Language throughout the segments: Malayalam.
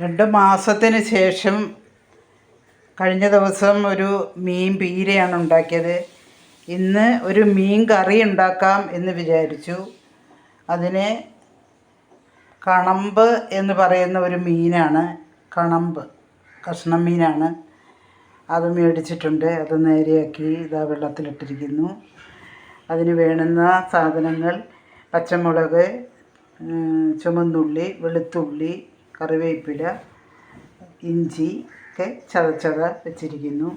രണ്ട് മാസത്തിന് ശേഷം കഴിഞ്ഞ ദിവസം ഒരു മീൻ പീരയാണ് ഉണ്ടാക്കിയത്. ഇന്ന് ഒരു മീൻ കറി ഉണ്ടാക്കാം എന്ന് വിചാരിച്ചു. അതിന് കണമ്പ് എന്ന് പറയുന്ന ഒരു മീനാണ്. കണമ്പ് കഷ്ണം മീനാണ്. അത് മേടിച്ചിട്ടുണ്ട്. അത് നേരെയാക്കി ഇതാ വെള്ളത്തിലിട്ടിരിക്കുന്നു. അതിന് വേണ്ടുന്ന സാധനങ്ങൾ പച്ചമുളക് ചുമന്നുള്ളി വെളുത്തുള്ളി കറിവേപ്പില ഇഞ്ചി ഒക്കെ ചതച്ചത വെച്ചിരിക്കുന്നു.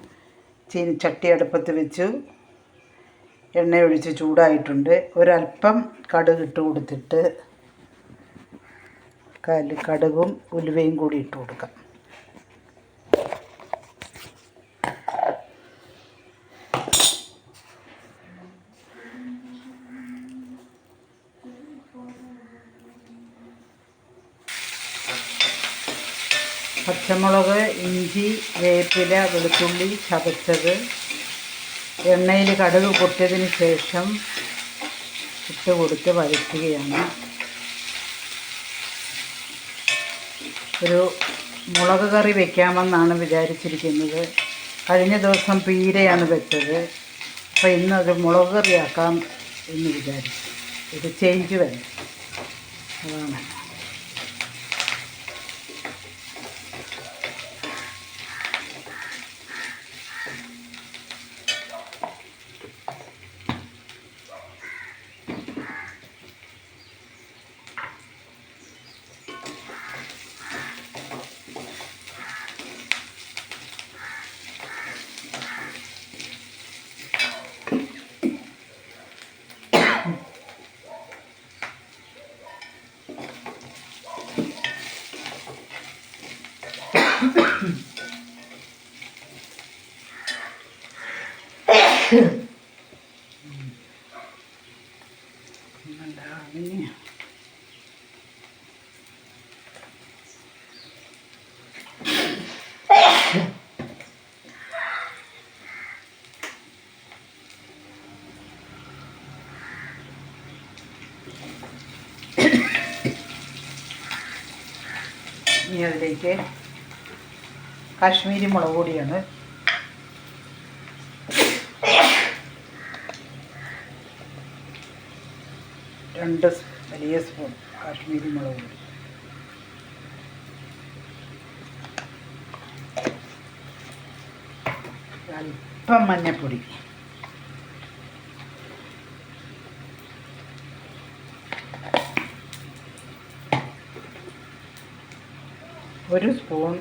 ചീനി ചട്ടി അടുപ്പത്ത് വെച്ചു. എണ്ണ ഒഴിച്ച് ചൂടായിട്ടുണ്ട്. ഒരല്പം കടുക് ഇട്ട് കൊടുത്തിട്ട് കടുകും ഉലുവയും കൂടി ഇട്ട് കൊടുക്കാം. പച്ചമുളക് ഇഞ്ചി വേപ്പില വെളുത്തുള്ളി ചതച്ചത്. എണ്ണയിൽ കടുക് പൊട്ടിയതിന് ശേഷം ഇട്ട് കൊടുത്ത് വഴറ്റുകയാണ് ഒരു മുളക് കറി വെക്കാമെന്നാണ് വിചാരിച്ചിരിക്കുന്നത്. കഴിഞ്ഞ ദിവസം പീരയാണ് വെച്ചത്. അപ്പോൾ ഇന്നൊരു മുളക് കറിയാക്കാം എന്ന് വിചാരിച്ചു. ഒരു ചേഞ്ച് വരും അതാണ്. ഇനി അതിലേക്ക് കാശ്മീരി മുളക് പൊടിയാണ്. രണ്ട് വലിയ സ്പൂൺ കാശ്മീരി മുളക് പൊടി. അല്പം മഞ്ഞൾപ്പൊടി ഒരു സ്പൂൺ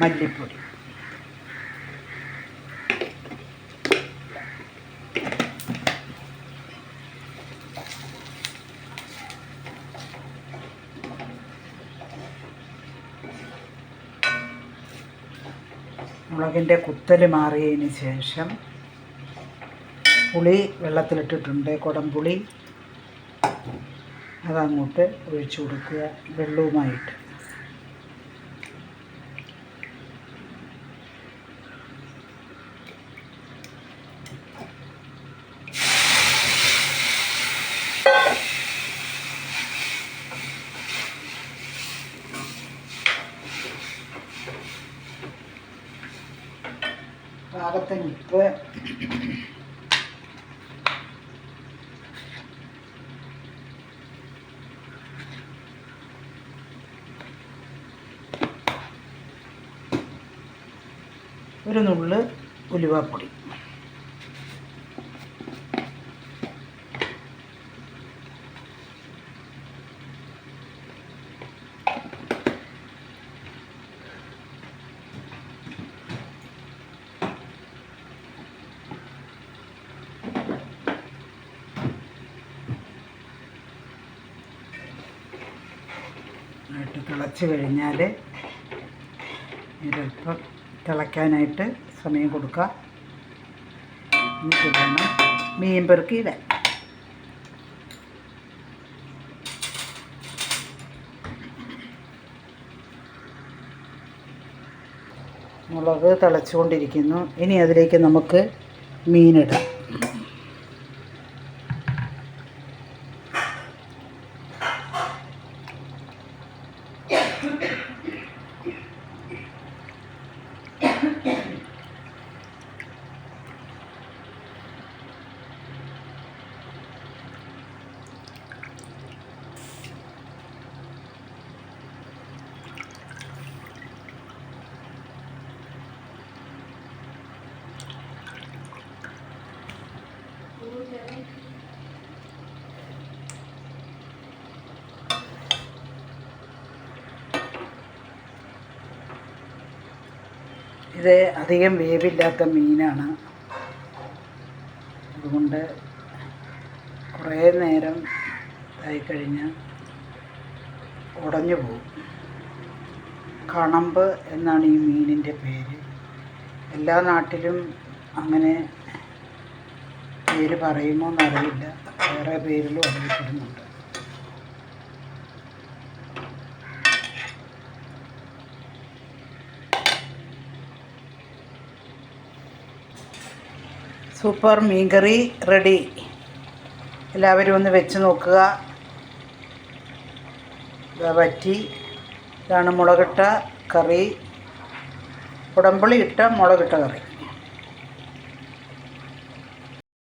മല്ലിപ്പൊടി. മുളകിന്റെ കുത്തൽ മാറിയതിന് ശേഷം പുളി വെള്ളത്തിലിട്ടിട്ടുണ്ട് കുടംപുളി അതങ്ങോട്ട് ഒഴിച്ചു കൊടുക്കുക വെള്ളവുമായിട്ട്. പാകത്തിന് ഉപ്പ് ഒരു നുള്ള് ഉലുവാപ്പൊടി. തിളച്ച് കഴിഞ്ഞാൽ ഇതിപ്പം തിളയ്ക്കാനായിട്ട് സമയം കൊടുക്കുക. എന്നിട്ട് മീൻ പെറുക്കി ഇടാൻ. മുളക് തിളച്ചുകൊണ്ടിരിക്കുന്നു. ഇനി അതിലേക്ക് നമുക്ക് മീനിടാം ഇത് അധികം വേവില്ലാത്ത മീനാണ്. അതുകൊണ്ട് കുറേ നേരം ഇതായി കഴിഞ്ഞ് ഉടഞ്ഞു പോകും. കണമ്പ് എന്നാണ് ഈ മീനിന്റെ പേര്. എല്ലാ നാട്ടിലും അങ്ങനെ പേര് പറയുമോ എന്നറിയില്ല വേറെ പേരിലും അറിയപ്പെടുന്നുണ്ട്. സൂപ്പർ മീൻകറി റെഡി. എല്ലാവരും ഒന്ന് വെച്ച് നോക്കുക. ഇതാ വറ്റി. ഇതാണ് മുളകിട്ട കറി. ഉടമ്പളി ഇട്ട മുളകിട്ട കറി.